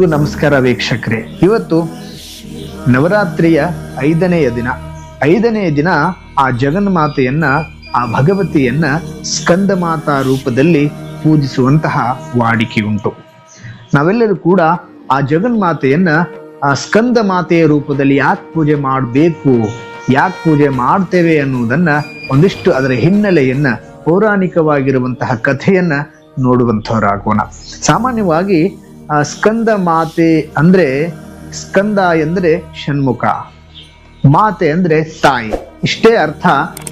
ಎಲ್ರಿಗೂ ನಮಸ್ಕಾರ ವೀಕ್ಷಕರೇ. ಇವತ್ತು ನವರಾತ್ರಿಯ ಐದನೆಯ ದಿನ. ಐದನೆಯ ದಿನ ಆ ಜಗನ್ಮಾತೆಯನ್ನ, ಆ ಭಗವತಿಯನ್ನ ಸ್ಕಂದ ಮಾತಾ ರೂಪದಲ್ಲಿ ಪೂಜಿಸುವಂತಹ ವಾಡಿಕೆ ಉಂಟು. ನಾವೆಲ್ಲರೂ ಕೂಡ ಆ ಜಗನ್ಮಾತೆಯನ್ನ, ಆ ಸ್ಕಂದ ಮಾತೆಯ ರೂಪದಲ್ಲಿ ಯಾಕೆ ಪೂಜೆ ಮಾಡಬೇಕು, ಯಾಕೆ ಪೂಜೆ ಮಾಡ್ತೇವೆ ಅನ್ನುವುದನ್ನ ಒಂದಿಷ್ಟು ಅದರ ಹಿನ್ನೆಲೆಯನ್ನ, ಪೌರಾಣಿಕವಾಗಿರುವಂತಹ ಕಥೆಯನ್ನ ನೋಡುವಂಥವರಾಗೋಣ. ಸಾಮಾನ್ಯವಾಗಿ ಸ್ಕಂದ ಮಾತೆ ಅಂದ್ರೆ ಸ್ಕಂದ ಎಂದ್ರೆ ಷಣ್ಮುಖ. ಮಾತೆ ಅಂದ್ರೆ ತಾಯಿ. ಇಷ್ಟೇ ಅರ್ಥ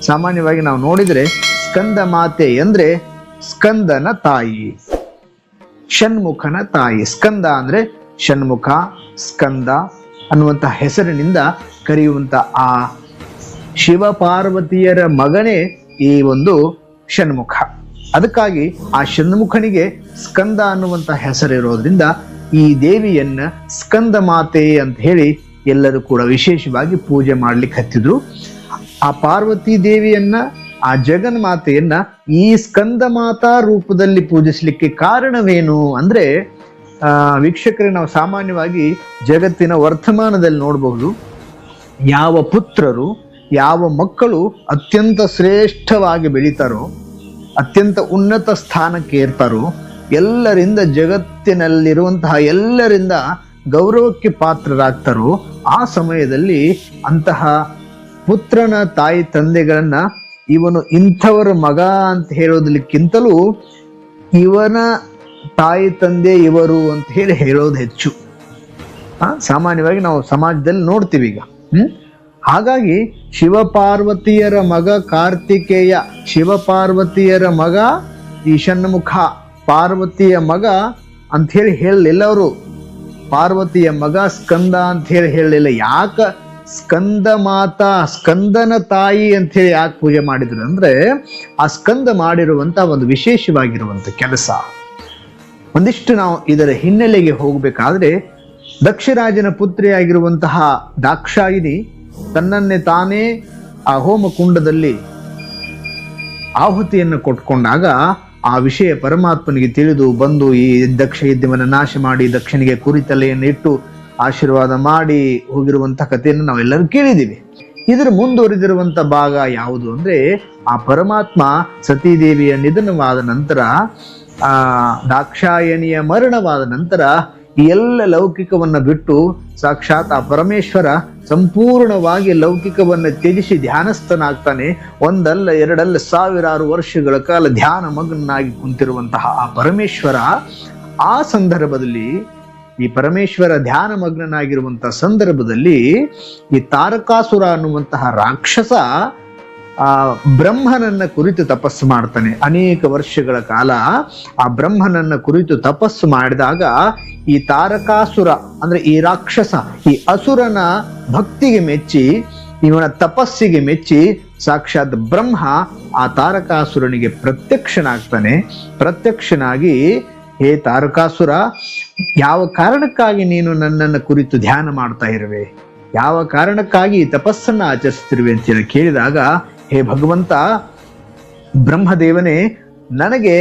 ಸಾಮಾನ್ಯವಾಗಿ ನಾವು ನೋಡಿದ್ರೆ ಸ್ಕಂದ ಮಾತೆ ಅಂದ್ರೆ ಸ್ಕಂದನ ತಾಯಿ. ಷಣ್ಮುಖನ ತಾಯಿ. ಸ್ಕಂದ ಅಂದ್ರೆ ಷಣ್ಮುಖ, ಸ್ಕಂದ ಅನ್ನುವಂಥ ಹೆಸರಿನಿಂದ ಕರೆಯುವಂತ ಆ ಶಿವ ಪಾರ್ವತಿಯರ ಮಗನೇ ಈ ಒಂದು ಷಣ್ಮುಖ. ಅದಕ್ಕಾಗಿ ಆ ಷಣ್ಮುಖನಿಗೆ ಸ್ಕಂದ ಅನ್ನುವಂತ ಹೆಸರಿರೋದ್ರಿಂದ ಈ ದೇವಿಯನ್ನ ಸ್ಕಂದ ಮಾತೆ ಅಂತ ಹೇಳಿ ಎಲ್ಲರೂ ಕೂಡ ವಿಶೇಷವಾಗಿ ಪೂಜೆ ಮಾಡ್ಲಿಕ್ಕೆ ಹತ್ತಿದ್ರು. ಆ ಪಾರ್ವತಿ ದೇವಿಯನ್ನ, ಆ ಜಗನ್ಮಾತೆಯನ್ನ ಈ ಸ್ಕಂದ ಮಾತಾ ರೂಪದಲ್ಲಿ ಪೂಜಿಸ್ಲಿಕ್ಕೆ ಕಾರಣವೇನು ಅಂದ್ರೆ, ಆ, ವೀಕ್ಷಕರೇ ನಾವು ಸಾಮಾನ್ಯವಾಗಿ ಜಗತ್ತಿನ ವರ್ತಮಾನದಲ್ಲಿ ನೋಡಬಹುದು. ಯಾವ ಪುತ್ರರು, ಯಾವ ಮಕ್ಕಳು ಅತ್ಯಂತ ಶ್ರೇಷ್ಠವಾಗಿ ಬೆಳೀತಾರೋ ಅತ್ಯಂತ ಉನ್ನತ ಸ್ಥಾನಕ್ಕೆ ಏರ್ತಾರೋ ಎಲ್ಲರಿಂದ ಜಗತ್ತಿನಲ್ಲಿರುವಂತಹ ಎಲ್ಲರಿಂದ ಗೌರವಕ್ಕೆ ಪಾತ್ರರಾಗ್ತಾರೋ. ಆ ಸಮಯದಲ್ಲಿ ಅಂತಹ ಪುತ್ರನ ತಾಯಿ ತಂದೆಗಳನ್ನ ಇವನು ಇಂಥವರ ಮಗ ಅಂತ ಹೇಳೋದಕ್ಕಿಂತಲೂ ಇವನ ತಾಯಿ ತಂದೆ ಇವರು ಅಂತ ಹೇಳಿ ಹೇಳೋದು ಹೆಚ್ಚು. ಸಾಮಾನ್ಯವಾಗಿ ನಾವು ಸಮಾಜದಲ್ಲಿ ನೋಡ್ತೀವಿ ಈಗ. ಹ್ಮ್? ಹಾಗಾಗಿ ಶಿವಪಾರ್ವತಿಯರ ಮಗ ಕಾರ್ತಿಕೇಯ, ಶಿವಪಾರ್ವತಿಯರ ಮಗ ಈಶನ್ಮುಖ, ಪಾರ್ವತಿಯ ಮಗ ಅಂತ ಹೇಳಿ ಹೇಳಲಿಲ್ಲ ಅವರು. ಪಾರ್ವತಿಯ ಮಗ ಸ್ಕಂದ ಅಂತ ಹೇಳಿ ಹೇಳಲಿಲ್ಲ. ಯಾಕ ಸ್ಕಂದ ಮಾತಾ, ಸ್ಕಂದನ ತಾಯಿ ಅಂತ ಹೇಳಿ ಯಾಕೆ ಪೂಜೆ ಮಾಡಿದ್ರು ಅಂದ್ರೆ ಆ ಸ್ಕಂದ ಮಾಡಿರುವಂತ ಒಂದು ವಿಶೇಷವಾಗಿರುವಂತ ಕೆಲಸ. ಒಂದಿಷ್ಟು ನಾವು ಇದರ ಹಿನ್ನೆಲೆಗೆ ಹೋಗಬೇಕಾದ್ರೆ ದಕ್ಷರಾಜನ ಪುತ್ರಿಯಾಗಿರುವಂತಹ ದಾಕ್ಷಾಯಿನಿ ತನ್ನನ್ನೇ ತಾನೇ ಆ ಹೋಮ ಕುಂಡದಲ್ಲಿ ಆಹುತಿಯನ್ನು ಕೊಟ್ಕೊಂಡಾಗ ಆ ವಿಷಯ ಪರಮಾತ್ಮನಿಗೆ ತಿಳಿದು ಬಂದು ಈ ದಕ್ಷ ಯಜ್ಞವನ್ನು ನಾಶ ಮಾಡಿ ದಕ್ಷನಿಗೆ ಕುರಿತಲೆಯನ್ನು ಇಟ್ಟು ಆಶೀರ್ವಾದ ಮಾಡಿ ಹೋಗಿರುವಂತ ಕಥೆಯನ್ನು ನಾವೆಲ್ಲರೂ ಕೇಳಿದ್ದೀವಿ. ಇದರ ಮುಂದುವರಿದಿರುವಂತ ಭಾಗ ಯಾವುದು ಅಂದ್ರೆ ಆ ಪರಮಾತ್ಮ ಸತೀದೇವಿಯ ನಿಧನವಾದ ನಂತರ, ಆ ದಾಕ್ಷಾಯಣಿಯ ಮರಣವಾದ ನಂತರ ಎಲ್ಲ ಲೌಕಿಕವನ್ನು ಬಿಟ್ಟು ಸಾಕ್ಷಾತ್ ಆ ಪರಮೇಶ್ವರ ಸಂಪೂರ್ಣವಾಗಿ ಲೌಕಿಕವನ್ನು ತ್ಯಜಿಸಿ ಧ್ಯಾನಸ್ಥನಾಗ್ತಾನೆ, ಒಂದಲ್ಲ ಎರಡಲ್ಲ ಸಾವಿರಾರು ವರ್ಷಗಳ ಕಾಲ ಧ್ಯಾನ ಮಗ್ನಾಗಿ ಕುಂತಿರುವಂತಹ ಆ ಪರಮೇಶ್ವರ, ಆ ಸಂದರ್ಭದಲ್ಲಿ, ಈ ಪರಮೇಶ್ವರ ಧ್ಯಾನ ಮಗ್ನನಾಗಿರುವಂತಹ ಸಂದರ್ಭದಲ್ಲಿ ಈ ತಾರಕಾಸುರ ಅನ್ನುವಂತಹ ರಾಕ್ಷಸ ಆ ಬ್ರಹ್ಮನನ್ನ ಕುರಿತು ತಪಸ್ಸು ಮಾಡ್ತಾನೆ. ಅನೇಕ ವರ್ಷಗಳ ಕಾಲ ಆ ಬ್ರಹ್ಮನನ್ನ ಕುರಿತು ತಪಸ್ಸು ಮಾಡಿದಾಗ ಈ ತಾರಕಾಸುರ, ಅಂದ್ರೆ ಈ ರಾಕ್ಷಸ, ಈ ಅಸುರನ ಭಕ್ತಿಗೆ ಮೆಚ್ಚಿ, ಇವನ ತಪಸ್ಸಿಗೆ ಮೆಚ್ಚಿ ಸಾಕ್ಷಾತ್ ಬ್ರಹ್ಮ ಆ ತಾರಕಾಸುರನಿಗೆ ಪ್ರತ್ಯಕ್ಷನಾಗ್ತಾನೆ. ಪ್ರತ್ಯಕ್ಷನಾಗಿ, ಹೇ ತಾರಕಾಸುರ, ಯಾವ ಕಾರಣಕ್ಕಾಗಿ ನೀನು ನನ್ನನ್ನು ಕುರಿತು ಧ್ಯಾನ ಮಾಡ್ತಾ ಇರುವೆ? ಯಾವ ಕಾರಣಕ್ಕಾಗಿ ತಪಸ್ಸನ್ನ ಆಚರಿಸ್ತಿರುವೆ? ಅಂತ ಕೇಳಿದಾಗ ಹೇ ಭಗವಂತ, ಬ್ರಹ್ಮದೇವನೇ, ನನಗೆ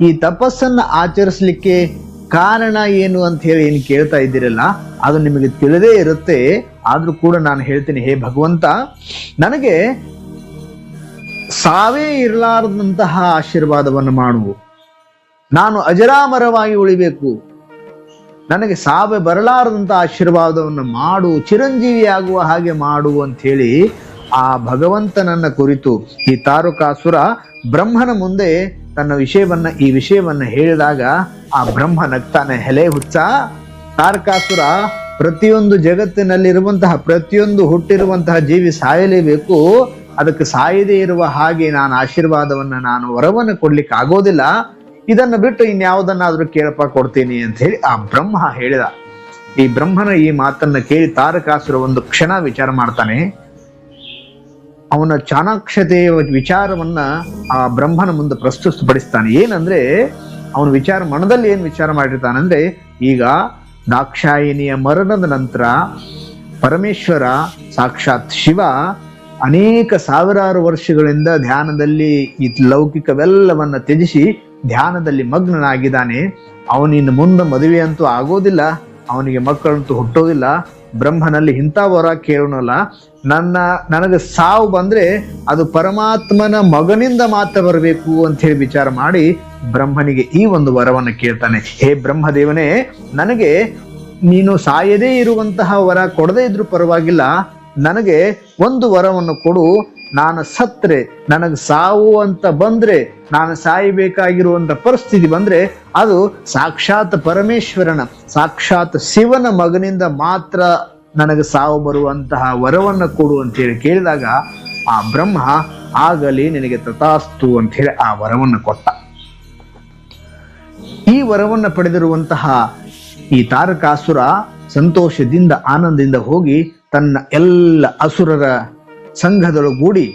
ಈ ತಪಸ್ಸನ್ನ ಆಚರಿಸಲಿಕ್ಕೆ ಕಾರಣ ಏನು ಅಂತ ಹೇಳಿ ಏನು ಕೇಳ್ತಾ ಇದ್ದೀರಲ್ಲ, ಅದು ನಿಮಗೆ ತಿಳಿದೇ ಇರುತ್ತೆ. ಆದ್ರೂ ಕೂಡ ನಾನು ಹೇಳ್ತೀನಿ, ಹೇ ಭಗವಂತ, ನನಗೆ ಸಾವೇ ಇರಲಾರದಂತಹ ಆಶೀರ್ವಾದವನ್ನು ಮಾಡುವು. ನಾನು ಅಜರಾಮರವಾಗಿ ಉಳಿಬೇಕು. ನನಗೆ ಸಾವೆ ಬರಲಾರದಂತ ಆಶೀರ್ವಾದವನ್ನು ಮಾಡು ಚಿರಂಜೀವಿ ಆಗುವ ಹಾಗೆ ಮಾಡು ಅಂತ ಹೇಳಿ ಆ ಭಗವಂತನನ್ನ ಕುರಿತು ಈ ತಾರುಕಾಸುರ ಬ್ರಹ್ಮನ ಮುಂದೆ ತನ್ನ ವಿಷಯವನ್ನ, ಈ ವಿಷಯವನ್ನ ಹೇಳಿದಾಗ ಆ ಬ್ರಹ್ಮ ನಗ್ತಾನೆ, ಹೆಲೆ ಹುಚ್ಚ, ತಾರಕಾಸುರ ಪ್ರತಿಯೊಂದು ಜಗತ್ತಿನಲ್ಲಿರುವಂತಹ, ಪ್ರತಿಯೊಂದು ಹುಟ್ಟಿರುವಂತಹ ಜೀವಿ ಸಾಯಲೇಬೇಕು. ಅದಕ್ಕೆ ಸಾಯದೇ ಇರುವ ಹಾಗೆ ನಾನು ಆಶೀರ್ವಾದವನ್ನ ನಾನು ವರವನ್ನು ಕೊಡ್ಲಿಕ್ಕೆ ಆಗೋದಿಲ್ಲ. ಇದನ್ನ ಬಿಟ್ಟು ಇನ್ಯಾವುದನ್ನಾದ್ರೂ ಕೇಳಪ್ಪ, ಕೊಡ್ತೀನಿ ಅಂತ ಹೇಳಿ ಆ ಬ್ರಹ್ಮ ಹೇಳಿದ. ಈ ಬ್ರಹ್ಮನ ಈ ಮಾತನ್ನ ಕೇಳಿ ತಾರಕಾಸುರ ಒಂದು ಕ್ಷಣ ವಿಚಾರ ಮಾಡ್ತಾನೆ. ಅವನ ಚಾಣಾಕ್ಷತೆಯ ವಿಚಾರವನ್ನ ಆ ಬ್ರಹ್ಮನ ಮುಂದೆ ಪ್ರಸ್ತುತಪಡಿಸ್ತಾನೆ. ಏನಂದ್ರೆ, ಅವನ ವಿಚಾರ ಮನದಲ್ಲಿ ಏನ್ ವಿಚಾರ ಮಾಡಿರ್ತಾನಂದ್ರೆ, ಈಗ ದಾಕ್ಷಾಯಿನಿಯ ಮರಣದ ನಂತರ ಪರಮೇಶ್ವರ, ಸಾಕ್ಷಾತ್ ಶಿವ, ಅನೇಕ ಸಾವಿರಾರು ವರ್ಷಗಳಿಂದ ಧ್ಯಾನದಲ್ಲಿ ಈ ಲೌಕಿಕವೆಲ್ಲವನ್ನ ತ್ಯಜಿಸಿ ಧ್ಯಾನದಲ್ಲಿ ಮಗ್ನನಾಗಿದ್ದಾನೆ. ಅವನಿನ್ನು ಮುಂದೆ ಮದುವೆ ಅಂತೂ ಆಗೋದಿಲ್ಲ, ಅವನಿಗೆ ಮಕ್ಕಳಂತೂ ಹುಟ್ಟೋದಿಲ್ಲ. ಬ್ರಹ್ಮನಲ್ಲಿ ಇಂಥ ವರ ಕೇಳೋಣಲ್ಲ ನನ್ನ, ನನಗೆ ಸಾವು ಬಂದ್ರೆ ಅದು ಪರಮಾತ್ಮನ ಮಗನಿಂದ ಮಾತ್ರ ಬರಬೇಕು ಅಂತ ಹೇಳಿ ವಿಚಾರ ಮಾಡಿ ಬ್ರಹ್ಮನಿಗೆ ಈ ಒಂದು ವರವನ್ನು ಕೇಳ್ತಾನೆ. ಹೇ ಬ್ರಹ್ಮದೇವನೇ, ನನಗೆ ನೀನು ಸಾಯದೇ ಇರುವಂತಹ ವರ ಕೊಡದೇ ಇದ್ರೂ ಪರವಾಗಿಲ್ಲ, ನನಗೆ ಒಂದು ವರವನ್ನು ಕೊಡು ನಾನು ಸತ್ರೆ, ನನಗೆ ಸಾವು ಅಂತ ಬಂದ್ರೆ, ನಾನು ಸಾಯಬೇಕಾಗಿರುವಂತ ಪರಿಸ್ಥಿತಿ ಬಂದ್ರೆ, ಅದು ಸಾಕ್ಷಾತ್ ಪರಮೇಶ್ವರನ, ಸಾಕ್ಷಾತ್ ಶಿವನ ಮಗನಿಂದ ಮಾತ್ರ ನನಗೆ ಸಾವು ಬರುವಂತಹ ವರವನ್ನು ಕೊಡು ಅಂತ ಹೇಳಿ ಕೇಳಿದಾಗ, ಆ ಬ್ರಹ್ಮ ಆಗಲಿ ನಿನಗೆ ತಥಾಸ್ತು ಅಂತ ಹೇಳಿ ಆ ವರವನ್ನು ಕೊಟ್ಟ. ಈ ವರವನ್ನು ಪಡೆದಿರುವಂತಹ ಈ ತಾರಕಾಸುರ ಸಂತೋಷದಿಂದ, ಆನಂದದಿಂದ ಹೋಗಿ ತನ್ನ ಎಲ್ಲ ಅಸುರರ ಸಂಘದೊಳಗೂಡಿ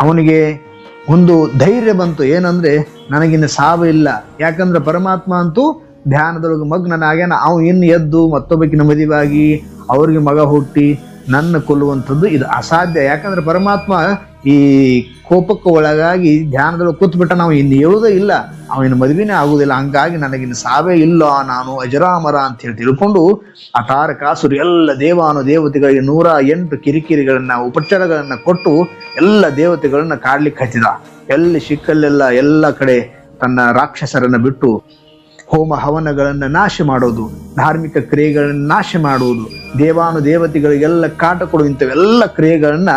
ಅವನಿಗೆ ಒಂದು ಧೈರ್ಯ ಬಂತು. ಏನಂದ್ರೆ, ನನಗಿನ್ನು ಸಾವು ಇಲ್ಲ. ಯಾಕಂದ್ರೆ ಪರಮಾತ್ಮ ಅಂತೂ ಧ್ಯಾನದೊಳಗೆ ಮಗ್ನನಾಗ್ಯಾನ ಅವನು ಇನ್ನು ಎದ್ದು ಮತ್ತೊಬ್ಬಕಿನ ಮದುವಾಗಿ ಅವ್ರಿಗೆ ಮಗ ಹುಟ್ಟಿ ನನ್ನ ಕೊಲ್ಲುವಂಥದ್ದು ಇದು ಅಸಾಧ್ಯ. ಯಾಕಂದ್ರೆ ಪರಮಾತ್ಮ ಈ ಕೋಪಕ್ಕೆ ಒಳಗಾಗಿ ಧ್ಯಾನದೊಳಗೆ ಕೂತ್ಬಿಟ್ಟ ನಾವು ಇನ್ನು ಹೇಳುವುದೇ ಇಲ್ಲ. ಅವನ ಮದುವೆನೇ ಆಗುವುದಿಲ್ಲ. ಹಂಗಾಗಿ ನನಗಿನ್ನು ಸಾವೇ ಇಲ್ಲ, ನಾನು ಅಜರಾಮರ ಅಂತ ಹೇಳಿ ತಿಳ್ಕೊಂಡು ಆ ತಾರಕಾಸುರು ಎಲ್ಲ ದೇವಾನು ದೇವತೆಗಳಿಗೆ ನೂರ ಎಂಟು ಕಿರಿಕಿರಿಗಳನ್ನ, ಉಪಚಾರಗಳನ್ನ ಕೊಟ್ಟು ಎಲ್ಲ ದೇವತೆಗಳನ್ನ ಕಾಡ್ಲಿಕ್ಕೆ ಹಚ್ಚಿದ ಎಲ್ಲಿ ಸಿಕ್ಕಲ್ಲೆಲ್ಲ ಎಲ್ಲ ಕಡೆ ತನ್ನ ರಾಕ್ಷಸರನ್ನ ಬಿಟ್ಟು ಹೋಮ ಹವನಗಳನ್ನ ನಾಶ ಮಾಡೋದು, ಧಾರ್ಮಿಕ ಕ್ರಿಯೆಗಳನ್ನ ನಾಶ ಮಾಡುವುದು, ದೇವಾನು ದೇವತೆಗಳಿಗೆಲ್ಲ ಕಾಟ ಕೊಡುವಂಥವೆಲ್ಲ ಕ್ರಿಯೆಗಳನ್ನ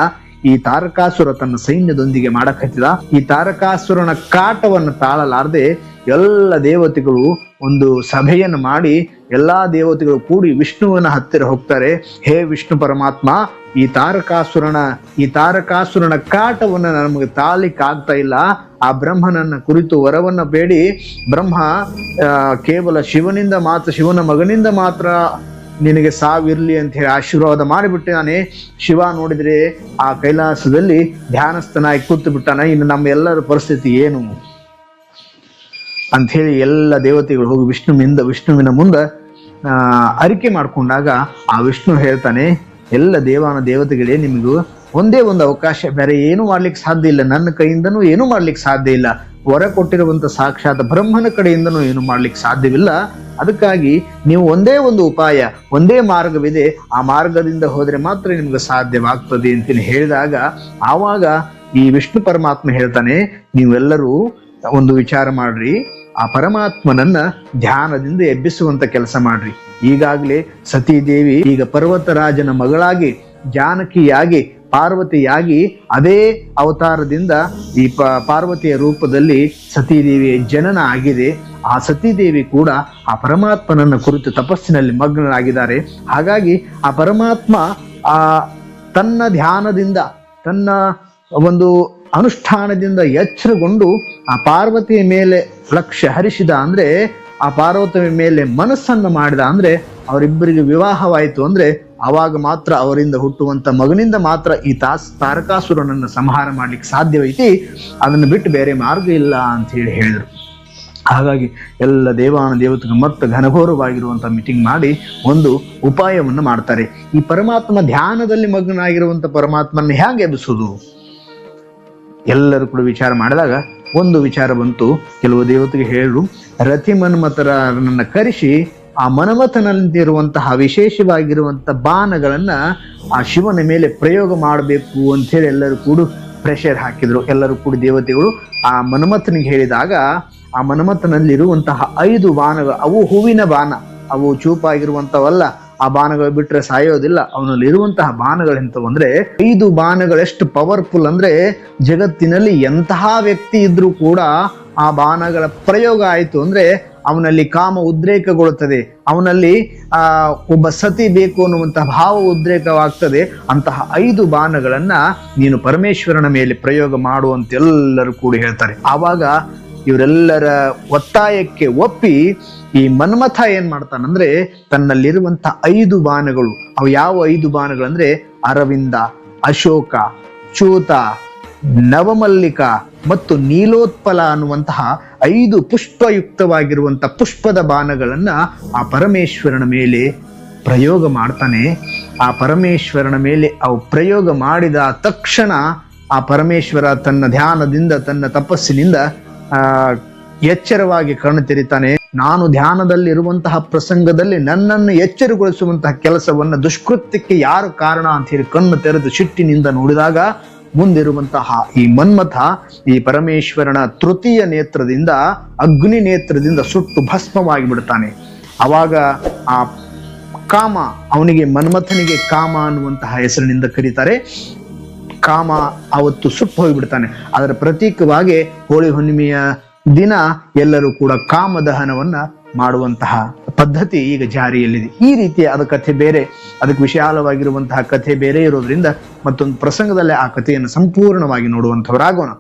ಈ ತಾರಕಾಸುರ ತನ್ನ ಸೈನ್ಯದೊಂದಿಗೆ ಮಾಡಕ್ ಹತ್ತಿದ ಈ ತಾರಕಾಸುರನ ಕಾಟವನ್ನು ತಾಳಲಾರದೆ ಎಲ್ಲ ದೇವತೆಗಳು ಒಂದು ಸಭೆಯನ್ನು ಮಾಡಿ ಎಲ್ಲಾ ದೇವತೆಗಳು ಕೂಡಿ ವಿಷ್ಣುವಿನ ಹತ್ತಿರ ಹೋಗ್ತಾರೆ. ಹೇ ವಿಷ್ಣು ಪರಮಾತ್ಮ, ಈ ತಾರಕಾಸುರನ ಈ ತಾರಕಾಸುರನ ಕಾಟವನ್ನು ನಮಗೆ ತಾಳಿಕಾಗ್ತಾ ಇಲ್ಲ. ಆ ಬ್ರಹ್ಮನನ್ನ ಕುರಿತು ವರವನ್ನ ಬೇಡಿ. ಬ್ರಹ್ಮ ಕೇವಲ ಶಿವನಿಂದ ಮಾತ್ರ, ಶಿವನ ಮಗನಿಂದ ಮಾತ್ರ ನಿನಗೆ ಸಾವಿರಲಿ ಅಂತ ಹೇಳಿ ಆಶೀರ್ವಾದ ಮಾಡಿಬಿಟ್ಟಿದ್ದಾನೆ ಶಿವ ನೋಡಿದ್ರೆ ಆ ಕೈಲಾಸದಲ್ಲಿ ಧ್ಯಾನಸ್ಥನಾಗಿ ಕೂತು ಬಿಟ್ಟಾನ. ಇನ್ನು ನಮ್ಮ ಎಲ್ಲರ ಪರಿಸ್ಥಿತಿ ಏನು? ಅಂತ ಹೇಳಿ ಎಲ್ಲ ದೇವತೆಗಳು ಹೋಗಿ ವಿಷ್ಣುವಿಂದ ವಿಷ್ಣುವಿನ ಮುಂದೆ ಅರಿಕೆ ಮಾಡ್ಕೊಂಡಾಗ ಆ ವಿಷ್ಣು ಹೇಳ್ತಾನೆ, ಎಲ್ಲ ದೇವಾನ ದೇವತೆಗಳೇ, ನಿಮಗೂ ಒಂದೇ ಒಂದು ಅವಕಾಶ. ಬೇರೆ ಏನು ಮಾಡ್ಲಿಕ್ಕೆ ಸಾಧ್ಯ ಇಲ್ಲ. ನನ್ನ ಕೈಯಿಂದನೂ ಏನು ಮಾಡ್ಲಿಕ್ಕೆ ಸಾಧ್ಯ ಇಲ್ಲ. ವರ ಕೊಟ್ಟಿರುವಂತ ಸಾಕ್ಷಾತ್ ಬ್ರಹ್ಮನ ಕಡೆಯಿಂದನೂ ಏನು ಮಾಡ್ಲಿಕ್ಕೆ ಸಾಧ್ಯವಿಲ್ಲ. ಅದಕ್ಕಾಗಿ ನೀವು ಒಂದೇ ಒಂದು ಉಪಾಯ, ಒಂದೇ ಮಾರ್ಗವಿದೆ. ಆ ಮಾರ್ಗದಿಂದ ಹೋದ್ರೆ ಮಾತ್ರ ನಿಮ್ಗೆ ಸಾಧ್ಯವಾಗ್ತದೆ ಅಂತ ಹೇಳಿದಾಗ ಆವಾಗ ಈ ವಿಷ್ಣು ಪರಮಾತ್ಮ ಹೇಳ್ತಾನೆ, ನೀವೆಲ್ಲರೂ ಒಂದು ವಿಚಾರ ಮಾಡ್ರಿ, ಆ ಪರಮಾತ್ಮನನ್ನ ಧ್ಯಾನದಿಂದ ಎಬ್ಬಿಸುವಂತ ಕೆಲಸ ಮಾಡ್ರಿ. ಈಗಾಗಲೇ ಸತೀದೇವಿ ಈಗ ಪರ್ವತರಾಜನ ಮಗಳಾಗಿ, ಜಾನಕಿಯಾಗಿ ಪಾರ್ವತಿಯಾಗಿ ಅದೇ ಅವತಾರದಿಂದ ಈ ಪಾರ್ವತಿಯ ರೂಪದಲ್ಲಿ ಸತೀದೇವಿಯ ಜನನ ಆಗಿದೆ. ಆ ಸತೀದೇವಿ ಕೂಡ ಆ ಪರಮಾತ್ಮನನ್ನು ಕುರಿತು ತಪಸ್ಸಿನಲ್ಲಿ ಮಗ್ನರಾಗಿದ್ದಾರೆ ಹಾಗಾಗಿ ಆ ಪರಮಾತ್ಮ ಆ ತನ್ನ ಧ್ಯಾನದಿಂದ, ತನ್ನ ಒಂದು ಅನುಷ್ಠಾನದಿಂದ ಎಚ್ಚರಗೊಂಡು ಆ ಪಾರ್ವತಿಯ ಮೇಲೆ ಲಕ್ಷ್ಯ ಹರಿಸಿದ ಅಂದ್ರೆ, ಆ ಪಾರ್ವತಿಯ ಮೇಲೆ ಮನಸ್ಸನ್ನು ಮಾಡಿದ ಅಂದ್ರೆ, ಅವರಿಬ್ಬರಿಗೆ ವಿವಾಹವಾಯಿತು ಅಂದ್ರೆ ಅವಾಗ ಮಾತ್ರ ಅವರಿಂದ ಹುಟ್ಟುವಂತ ಮಗನಿಂದ ಮಾತ್ರ ಈ ತಾಸ್ ತಾರಕಾಸುರನನ್ನು ಸಂಹಾರ ಮಾಡ್ಲಿಕ್ಕೆ ಸಾಧ್ಯವೈತಿ ಅದನ್ನು ಬಿಟ್ಟು ಬೇರೆ ಮಾರ್ಗ ಇಲ್ಲ ಅಂತ ಹೇಳಿ ಹೇಳಿದರು. ಹಾಗಾಗಿ ಎಲ್ಲ ದೇವಾನ ದೇವತೆಗೆ ಮತ್ತೆ ಘನಘೋರವಾಗಿರುವಂತ ಮೀಟಿಂಗ್ ಮಾಡಿ ಒಂದು ಉಪಾಯವನ್ನು ಮಾಡ್ತಾರೆ. ಈ ಪರಮಾತ್ಮ ಧ್ಯಾನದಲ್ಲಿ ಮಗ್ನಾಗಿರುವಂತ ಪರಮಾತ್ಮನ ಹೇಗೆ ಎಬ್ಬಿಸೋದು? ಎಲ್ಲರೂ ಕೂಡ ವಿಚಾರ ಮಾಡಿದಾಗ ಒಂದು ವಿಚಾರ ಬಂತು. ಕೆಲವು ದೇವತೆಗೆ ಹೇಳು ರತಿ ಮನ್ಮಥರನ್ನ ಕರೆಸಿ ಆ ಮನಮಥನಲ್ಲಿರುವಂತಹ ವಿಶೇಷವಾಗಿರುವಂತಹ ಬಾಣಗಳನ್ನ ಆ ಶಿವನ ಮೇಲೆ ಪ್ರಯೋಗ ಮಾಡಬೇಕು ಅಂತ ಹೇಳಿ ಎಲ್ಲರೂ ಕೂಡ ಪ್ರೆಷರ್ ಹಾಕಿದ್ರು. ಎಲ್ಲರೂ ಕೂಡ ದೇವತೆಗಳು ಆ ಮನ್ಮಥನಿಗೆ ಹೇಳಿದಾಗ ಆ ಮನ್ಮಥನಲ್ಲಿರುವಂತಹ ಐದು ಬಾಣಗಳು ಅವು ಹೂವಿನ ಬಾಣ ಅವು ಚೂಪಾಗಿರುವಂತವಲ್ಲ ಆ ಬಾಣಗಳು ಬಿಟ್ಟರೆ ಸಾಯೋದಿಲ್ಲ. ಅವನಲ್ಲಿ ಇರುವಂತಹ ಬಾಣಗಳೆಂತವು ಅಂದ್ರೆ, ಐದು ಬಾಣಗಳೆಷ್ಟು ಪವರ್ಫುಲ್ ಅಂದ್ರೆ ಜಗತ್ತಿನಲ್ಲಿ ಎಂತಹ ವ್ಯಕ್ತಿ ಇದ್ರೂ ಕೂಡ ಆ ಬಾಣಗಳ ಪ್ರಯೋಗ ಆಯಿತು ಅಂದ್ರೆ ಅವನಲ್ಲಿ ಕಾಮ ಉದ್ರೇಕಗೊಳ್ಳುತ್ತದೆ. ಅವನಲ್ಲಿ, ಆ, ಒಬ್ಬ ಸತಿ ಬೇಕು ಅನ್ನುವಂತಹ ಭಾವ ಉದ್ರೇಕವಾಗ್ತದೆ. ಅಂತಹ ಐದು ಬಾಣಗಳನ್ನ ನೀನು ಪರಮೇಶ್ವರನ ಮೇಲೆ ಪ್ರಯೋಗ ಮಾಡುವಂತೆಲ್ಲರೂ ಕೂಡ ಹೇಳ್ತಾರೆ. ಆವಾಗ ಇವರೆಲ್ಲರ ಒತ್ತಾಯಕ್ಕೆ ಒಪ್ಪಿ ಈ ಮನ್ಮಥ ಏನ್ ಮಾಡ್ತಾನಂದ್ರೆ ತನ್ನಲ್ಲಿರುವಂತ ಐದು ಬಾಣಗಳು ಅವು ಯಾವ ಐದು ಬಾಣಗಳಂದ್ರೆ ಅರವಿಂದ, ಅಶೋಕ ಚೂತ ನವಮಲ್ಲಿಕ ಮತ್ತು ನೀಲೋತ್ಪಲ ಅನ್ನುವಂತಹ ಐದು ಪುಷ್ಪಯುಕ್ತವಾಗಿರುವಂತಹ ಪುಷ್ಪದ ಬಾಣಗಳನ್ನ ಆ ಪರಮೇಶ್ವರನ ಮೇಲೆ ಪ್ರಯೋಗ ಮಾಡ್ತಾನೆ. ಆ ಪರಮೇಶ್ವರನ ಮೇಲೆ ಅವು ಪ್ರಯೋಗ ಮಾಡಿದ ತಕ್ಷಣ ಆ ಪರಮೇಶ್ವರ ತನ್ನ ಧ್ಯಾನದಿಂದ, ತನ್ನ ತಪಸ್ಸಿನಿಂದ, ಆ, ಎಚ್ಚರವಾಗಿ ಕಣ್ಣು ತೆರಿತಾನೆ. ನಾನು ಧ್ಯಾನದಲ್ಲಿರುವಂತಹ ಪ್ರಸಂಗದಲ್ಲಿ ನನ್ನನ್ನು ಎಚ್ಚರಗೊಳಿಸುವಂತಹ ಕೆಲಸವನ್ನ ದುಷ್ಕೃತ್ಯಕ್ಕೆ ಯಾರು ಕಾರಣ ಅಂತ ಹೇಳಿ ಕಣ್ಣು ತೆರೆದು ಸಿಟ್ಟಿನಿಂದ ನೋಡಿದಾಗ ಮುಂದಿರುವಂತಹ ಈ ಮನ್ಮಥ, ಈ ಪರಮೇಶ್ವರನ ತೃತೀಯ ನೇತ್ರದಿಂದ, ಅಗ್ನಿ ನೇತ್ರದಿಂದ ಸುಟ್ಟು ಭಸ್ಮವಾಗಿ ಬಿಡ್ತಾನೆ ಅವಾಗ ಆ ಕಾಮ, ಅವನಿಗೆ ಮನ್ಮಥನಿಗೆ ಕಾಮ ಅನ್ನುವಂತಹ ಹೆಸರಿನಿಂದ ಕರೀತಾರೆ. ಕಾಮ ಅವತ್ತು ಸುಟ್ಟು ಹೋಗಿಬಿಡ್ತಾನೆ. ಅದರ ಪ್ರತೀಕವಾಗಿ ಹೋಳಿ ಹುಣ್ಣಿಮೆಯ ದಿನ ಎಲ್ಲರೂ ಕೂಡ ಕಾಮದಹನವನ್ನ ಮಾಡುವಂತಹ ಪದ್ಧತಿ ಈಗ ಜಾರಿಯಲ್ಲಿದೆ. ಈ ರೀತಿಯ ಅದ ಕಥೆ ಬೇರೆ, ಅದಕ್ಕೆ ವಿಶಾಲವಾಗಿರುವಂತಹ ಕಥೆ ಬೇರೆ ಇರೋದ್ರಿಂದ ಮತ್ತೊಂದು ಪ್ರಸಂಗದಲ್ಲೇ ಆ ಕಥೆಯನ್ನು ಸಂಪೂರ್ಣವಾಗಿ ನೋಡುವಂಥವರಾಗೋಣ.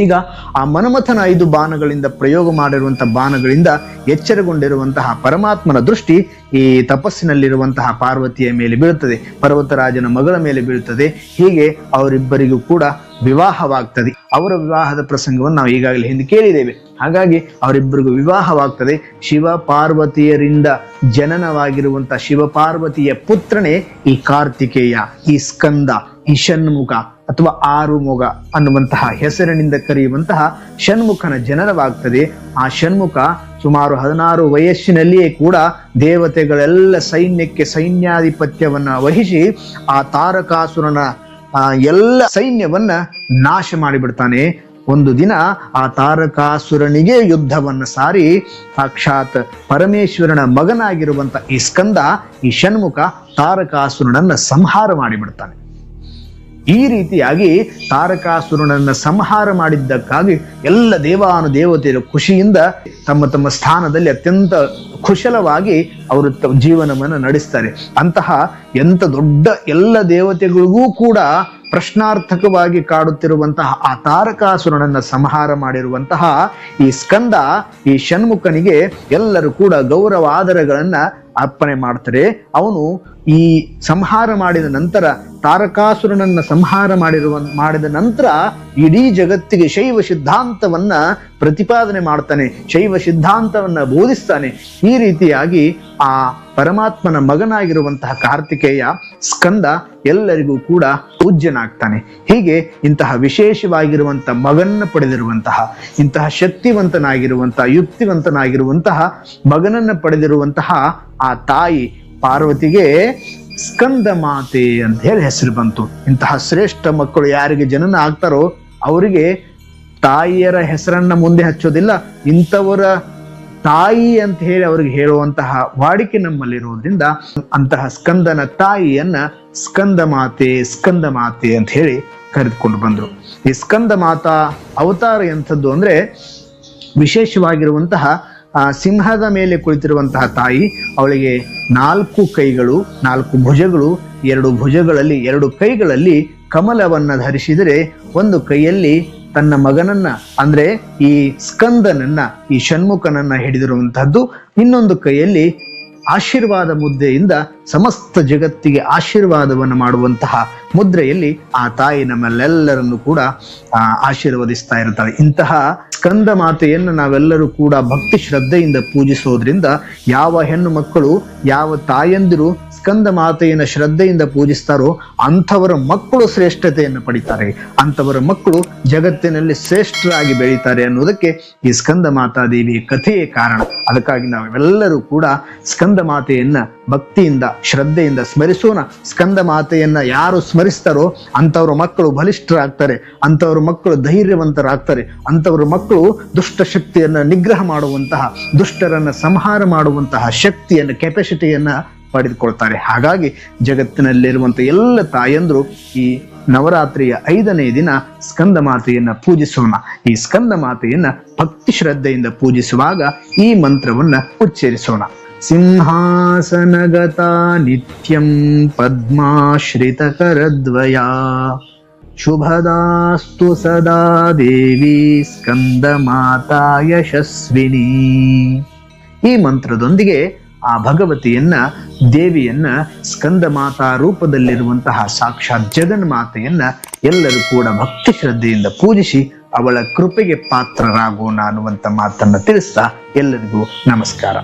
ಈಗ ಆ ಮನಮಥನ ಐದು ಬಾಣಗಳಿಂದ ಪ್ರಯೋಗ ಮಾಡಿರುವಂತಹ ಬಾಣಗಳಿಂದ ಎಚ್ಚರಗೊಂಡಿರುವಂತಹ ಪರಮಾತ್ಮನ ದೃಷ್ಟಿ ಈ ತಪಸ್ಸಿನಲ್ಲಿರುವಂತಹ ಪಾರ್ವತಿಯ ಮೇಲೆ ಬೀಳುತ್ತದೆ, ಪರ್ವತರಾಜನ ಮಗಳ ಮೇಲೆ ಬೀಳುತ್ತದೆ. ಹೀಗೆ ಅವರಿಬ್ಬರಿಗೂ ಕೂಡ ವಿವಾಹವಾಗ್ತದೆ. ಅವರ ವಿವಾಹದ ಪ್ರಸಂಗವನ್ನು ನಾವು ಈಗಾಗಲೇ ಹಿಂದೆ ಕೇಳಿದ್ದೇವೆ. ಹಾಗಾಗಿ ಅವರಿಬ್ಬರಿಗೂ ವಿವಾಹವಾಗ್ತದೆ. ಶಿವ ಪಾರ್ವತಿಯರಿಂದ ಜನನವಾಗಿರುವಂತಹ ಶಿವ ಪಾರ್ವತಿಯ ಪುತ್ರನೇ ಈ ಕಾರ್ತಿಕೇಯ, ಈ ಸ್ಕಂದ, ಈ ಷಣ್ಮುಖ ಅಥವಾ ಆರುಮೊಗ ಅನ್ನುವಂತಹ ಹೆಸರಿನಿಂದ ಕರೆಯುವಂತಹ ಷಣ್ಮುಖನ ಜನನವಾಗ್ತದೆ. ಆ ಷಣ್ಮುಖ ಸುಮಾರು ಹದಿನಾರು ವಯಸ್ಸಿನಲ್ಲಿಯೇ ಕೂಡ ದೇವತೆಗಳೆಲ್ಲ ಸೈನ್ಯಕ್ಕೆ ಸೈನ್ಯಾಧಿಪತ್ಯವನ್ನ ವಹಿಸಿ ಆ ತಾರಕಾಸುರನ ಆ ಎಲ್ಲ ಸೈನ್ಯವನ್ನ ನಾಶ ಮಾಡಿಬಿಡ್ತಾನೆ. ಒಂದು ದಿನ ಆ ತಾರಕಾಸುರನಿಗೆ ಯುದ್ಧವನ್ನ ಸಾರಿ ಸಾಕ್ಷಾತ್ ಪರಮೇಶ್ವರನ ಮಗನಾಗಿರುವಂತ ಈ ಸ್ಕಂದ ಈ ಷಣ್ಮುಖ ತಾರಕಾಸುರನನ್ನ ಸಂಹಾರ ಮಾಡಿಬಿಡ್ತಾನೆ. ಈ ರೀತಿಯಾಗಿ ತಾರಕಾಸುರನನ್ನ ಸಂಹಾರ ಮಾಡಿದ್ದಕ್ಕಾಗಿ ಎಲ್ಲ ದೇವಾನು ದೇವತೆಯರು ಖುಷಿಯಿಂದ ತಮ್ಮ ತಮ್ಮ ಸ್ಥಾನದಲ್ಲಿ ಅತ್ಯಂತ ಕುಶಲವಾಗಿ ಅವರು ತ- ಜೀವನವನ್ನು ನಡೆಸ್ತಾರೆ. ಅಂತಹ ಎಂಥ ದೊಡ್ಡ ಎಲ್ಲ ದೇವತೆಗಳಿಗೂ ಕೂಡ ಪ್ರಶ್ನಾರ್ಥಕವಾಗಿ ಕಾಡುತ್ತಿರುವಂತಹ ಆ ತಾರಕಾಸುರನನ್ನ ಸಂಹಾರ ಮಾಡಿರುವಂತಹ ಈ ಸ್ಕಂದ, ಈ ಷಣ್ಮುಖನಿಗೆ ಎಲ್ಲರೂ ಕೂಡ ಗೌರವ ಆದರಗಳನ್ನ ಅರ್ಪಣೆ ಮಾಡ್ತಾರೆ. ಅವನು ಈ ಸಂಹಾರ ಮಾಡಿದ ನಂತರ, ತಾರಕಾಸುರನನ್ನ ಸಂಹಾರ ಮಾಡಿರುವ, ಮಾಡಿದ ನಂತರ ಇಡೀ ಜಗತ್ತಿಗೆ ಶೈವ ಸಿದ್ಧಾಂತವನ್ನ ಪ್ರತಿಪಾದನೆ ಮಾಡ್ತಾನೆ, ಶೈವ ಸಿದ್ಧಾಂತವನ್ನ ಬೋಧಿಸ್ತಾನೆ. ಈ ರೀತಿಯಾಗಿ ಆ ಪರಮಾತ್ಮನ ಮಗನಾಗಿರುವಂತಹ ಕಾರ್ತಿಕೇಯ ಸ್ಕಂದ ಎಲ್ಲರಿಗೂ ಕೂಡ ಪೂಜ್ಯನಾಗ್ತಾನೆ. ಹೀಗೆ ಇಂತಹ ವಿಶೇಷವಾಗಿರುವಂತಹ ಮಗನ್ನ ಪಡೆದಿರುವಂತಹ, ಇಂತಹ ಶಕ್ತಿವಂತನಾಗಿರುವಂತಹ ಯುಕ್ತಿವಂತನಾಗಿರುವಂತಹ ಮಗನನ್ನ ಪಡೆದಿರುವಂತಹ ಆ ತಾಯಿ ಪಾರ್ವತಿಗೆ ಸ್ಕಂದ ಮಾತೆ ಅಂತ ಹೇಳಿ ಹೆಸರು ಬಂತು. ಇಂತಹ ಶ್ರೇಷ್ಠ ಮಕ್ಕಳು ಯಾರಿಗೆ ಜನನ ಆಗ್ತಾರೋ ಅವರಿಗೆ ತಾಯಿಯರ ಹೆಸರನ್ನ ಮುಂದೆ ಹಚ್ಚೋದಿಲ್ಲ, ಇಂಥವರ ತಾಯಿ ಅಂತ ಹೇಳಿ ಅವ್ರಿಗೆ ಹೇಳುವಂತಹ ವಾಡಿಕೆ ನಮ್ಮಲ್ಲಿರೋದ್ರಿಂದ ಅಂತಹ ಸ್ಕಂದನ ತಾಯಿಯನ್ನ ಸ್ಕಂದ ಮಾತೆ ಸ್ಕಂದ ಮಾತೆ ಅಂತ ಹೇಳಿ ಕರೆದುಕೊಂಡು ಬಂದರು. ಈ ಸ್ಕಂದ ಮಾತಾ ಅವತಾರ ಎಂಥದ್ದು ಅಂದ್ರೆ ವಿಶೇಷವಾಗಿರುವಂತಹ ಆ ಸಿಂಹದ ಮೇಲೆ ಕುಳಿತಿರುವಂತಹ ತಾಯಿ ಅವಳಿಗೆ ನಾಲ್ಕು ಕೈಗಳು, ನಾಲ್ಕು ಭುಜಗಳು, ಎರಡು ಭುಜಗಳಲ್ಲಿ, ಎರಡು ಕೈಗಳಲ್ಲಿ ಕಮಲವನ್ನು ಧರಿಸಿದರೆ ಒಂದು ಕೈಯಲ್ಲಿ ತನ್ನ ಮಗನನ್ನ, ಅಂದ್ರೆ ಈ ಸ್ಕಂದನನ್ನ, ಈ ಷಣ್ಮುಖನನ್ನ ಹಿಡಿದಿರುವಂತಹದ್ದು, ಇನ್ನೊಂದು ಕೈಯಲ್ಲಿ ಆಶೀರ್ವಾದ ಮುದ್ದೆಯಿಂದ ಸಮಸ್ತ ಜಗತ್ತಿಗೆ ಆಶೀರ್ವಾದವನ್ನು ಮಾಡುವಂತಹ ಮುದ್ರೆಯಲ್ಲಿ ಆ ತಾಯಿ ನಮ್ಮಲ್ಲೆಲ್ಲರನ್ನು ಕೂಡ ಆಶೀರ್ವದಿಸ್ತಾ ಇರ್ತಾಳೆ. ಇಂತಹ ಸ್ಕಂದ ಮಾತೆಯನ್ನು ನಾವೆಲ್ಲರೂ ಕೂಡ ಭಕ್ತಿ ಶ್ರದ್ಧೆಯಿಂದ ಪೂಜಿಸೋದ್ರಿಂದ ಯಾವ ಹೆಣ್ಣು ಮಕ್ಕಳು ಯಾವ ತಾಯಂದಿರು ಸ್ಕಂದ ಮಾತೆಯನ್ನು ಶ್ರದ್ಧೆಯಿಂದ ಪೂಜಿಸ್ತಾರೋ ಅಂಥವರ ಮಕ್ಕಳು ಶ್ರೇಷ್ಠತೆಯನ್ನು ಪಡಿತಾರೆ. ಅಂಥವರ ಮಕ್ಕಳು ಜಗತ್ತಿನಲ್ಲಿ ಶ್ರೇಷ್ಠರಾಗಿ ಬೆಳೀತಾರೆ ಅನ್ನೋದಕ್ಕೆ ಈ ಸ್ಕಂದ ಮಾತಾದೇವಿಯ ಕಥೆಯೇ ಕಾರಣ. ಅದಕ್ಕಾಗಿ ನಾವೆಲ್ಲರೂ ಕೂಡ ಸ್ಕಂದ ಮಾತೆಯನ್ನ ಭಕ್ತಿಯಿಂದ, ಶ್ರದ್ಧೆಯಿಂದ ಸ್ಮರಿಸೋಣ. ಸ್ಕಂದ ಮಾತೆಯನ್ನ ಯಾರು ಸ್ಮರಿಸ್ತಾರೋ ಅಂಥವ್ರ ಮಕ್ಕಳು ಬಲಿಷ್ಠರಾಗ್ತಾರೆ, ಅಂಥವ್ರ ಮಕ್ಕಳು ಧೈರ್ಯವಂತರಾಗ್ತಾರೆ, ಅಂಥವ್ರ ಮಕ್ಕಳು ದುಷ್ಟ ಶಕ್ತಿಯನ್ನ ನಿಗ್ರಹ ಮಾಡುವಂತಹ, ದುಷ್ಟರನ್ನ ಸಂಹಾರ ಮಾಡುವಂತಹ ಶಕ್ತಿಯನ್ನ ಕೆಪಾಸಿಟಿಯನ್ನ ಪಡೆದುಕೊಳ್ತಾರೆ ಹಾಗಾಗಿ ಜಗತ್ತಿನಲ್ಲಿರುವಂತ ಎಲ್ಲ ತಾಯಂದ್ರು ಈ ನವರಾತ್ರಿಯ ಐದನೇ ದಿನ ಸ್ಕಂದ ಮಾತೆಯನ್ನ ಪೂಜಿಸೋಣ. ಈ ಸ್ಕಂದ ಮಾತೆಯನ್ನ ಭಕ್ತಿ ಶ್ರದ್ಧೆಯಿಂದ ಪೂಜಿಸುವಾಗ ಈ ಮಂತ್ರವನ್ನ ಉಚ್ಚರಿಸೋಣ. ಸಿಂಹಾಸನಗತ ನಿತ್ಯಂ ಪದ್ಮಾಶ್ರಿತ ಕರದ್ವಯ ಶುಭದಾಸ್ತು ಸದಾ ದೇವಿ ಸ್ಕಂದ ಮಾತಾ ಯಶಸ್ವಿನಿ. ಈ ಮಂತ್ರದೊಂದಿಗೆ ಆ ಭಗವತಿಯನ್ನ, ದೇವಿಯನ್ನ ಸ್ಕಂದ ಮಾತಾ ರೂಪದಲ್ಲಿರುವಂತಹ ಸಾಕ್ಷಾತ್ ಜಗನ್ಮಾತೆಯನ್ನ ಎಲ್ಲರೂ ಕೂಡ ಭಕ್ತಿ ಶ್ರದ್ಧೆಯಿಂದ ಪೂಜಿಸಿ ಅವಳ ಕೃಪೆಗೆ ಪಾತ್ರರಾಗೋಣ ಅನ್ನುವಂತ ಮಾತನ್ನ ತಿಳಿಸ್ತಾ ಎಲ್ಲರಿಗೂ ನಮಸ್ಕಾರ.